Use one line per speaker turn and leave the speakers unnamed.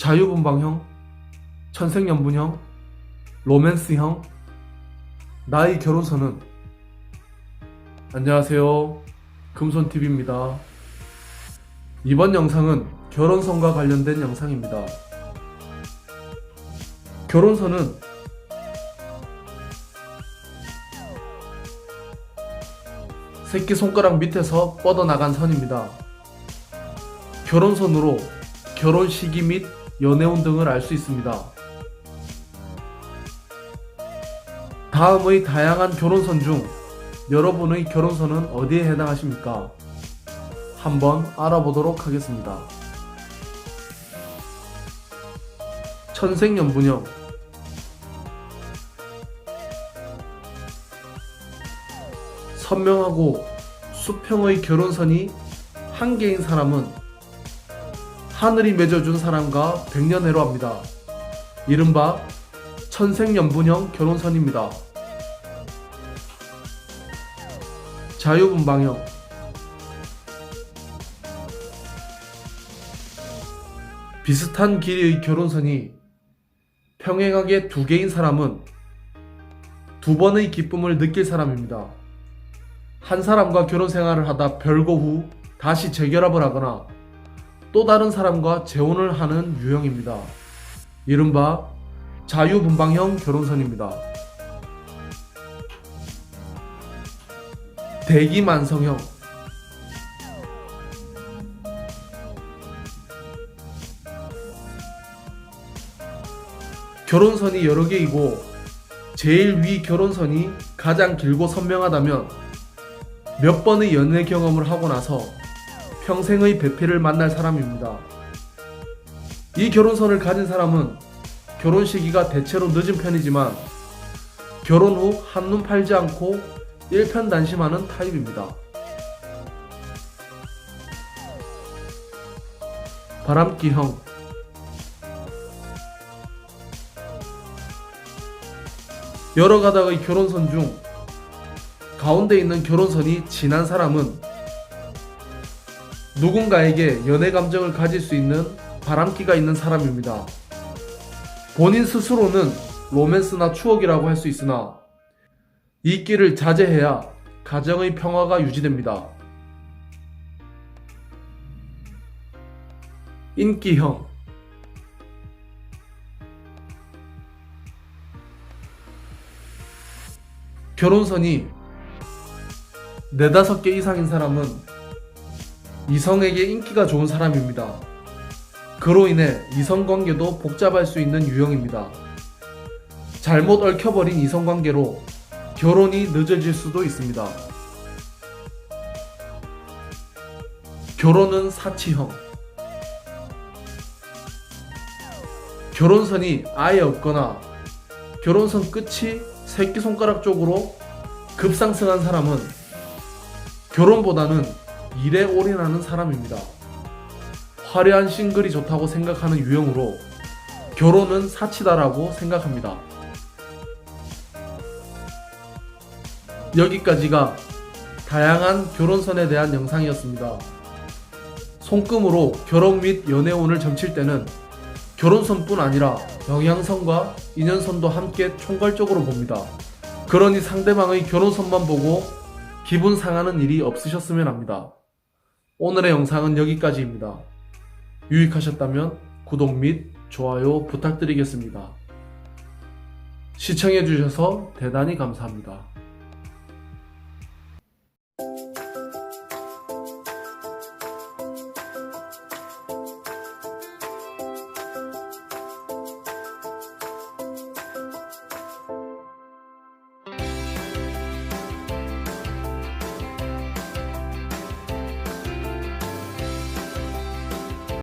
자유분방형, 천생연분형, 로맨스형, 나의 결혼선은 안녕하세요. 금손TV입니다. 이번 영상은 결혼선과 관련된 영상입니다. 결혼선은 새끼 손가락 밑에서 뻗어나간 선입니다. 결혼선으로 결혼 시기 및 연애운 등을 알 수 있습니다. 다음의 다양한 결혼선 중 여러분의 결혼선은 어디에 해당하십니까? 한번 알아보도록 하겠습니다. 천생연분형 선명하고 수평의 결혼선이 한 개인 사람은 하늘이 맺어준 사람과 백년해로 합니다. 이른바 천생연분형 결혼선입니다. 자유분방형 비슷한 길이의 결혼선이 평행하게 두 개인 사람은 두 번의 기쁨을 느낄 사람입니다. 한 사람과 결혼 생활을 하다 별거 후 다시 재결합을 하거나 또 다른 사람과 재혼을 하는 유형입니다. 이른바 자유분방형 결혼선입니다. 대기만성형 결혼선이 여러 개이고 제일 위 결혼선이 가장 길고 선명하다면 몇 번의 연애 경험을 하고 나서 평생의 배필을 만날 사람입니다. 이 결혼선을 가진 사람은 결혼 시기가 대체로 늦은 편이지만 결혼 후 한눈 팔지 않고 일편단심하는 타입입니다. 바람기형 여러 가닥의 결혼선 중 가운데 있는 결혼선이 진한 사람은 누군가에게 연애 감정을 가질 수 있는 바람기가 있는 사람입니다. 본인 스스로는 로맨스나 추억이라고 할 수 있으나 이 끼를 자제해야 가정의 평화가 유지됩니다. 인기형 결혼선이 네다섯 개 이상인 사람은 이성에게 인기가 좋은 사람입니다. 그로 인해 이성관계도 복잡할 수 있는 유형입니다. 잘못 얽혀버린 이성관계로 결혼이 늦어질 수도 있습니다. 결혼은 사치형. 결혼선이 아예 없거나 결혼선 끝이 새끼손가락 쪽으로 급상승한 사람은 결혼보다는 일에 올인하는 사람입니다. 화려한 싱글이 좋다고 생각하는 유형으로 결혼은 사치다라고 생각합니다. 여기까지가 다양한 결혼선에 대한 영상이었습니다. 손금으로 결혼 및 연애운을 점칠 때는 결혼선뿐 아니라 영양선과 인연선도 함께 총괄적으로 봅니다. 그러니 상대방의 결혼선만 보고 기분 상하는 일이 없으셨으면 합니다. 오늘의 영상은 여기까지입니다. 유익하셨다면 구독 및 좋아요 부탁드리겠습니다. 시청해주셔서 대단히 감사합니다.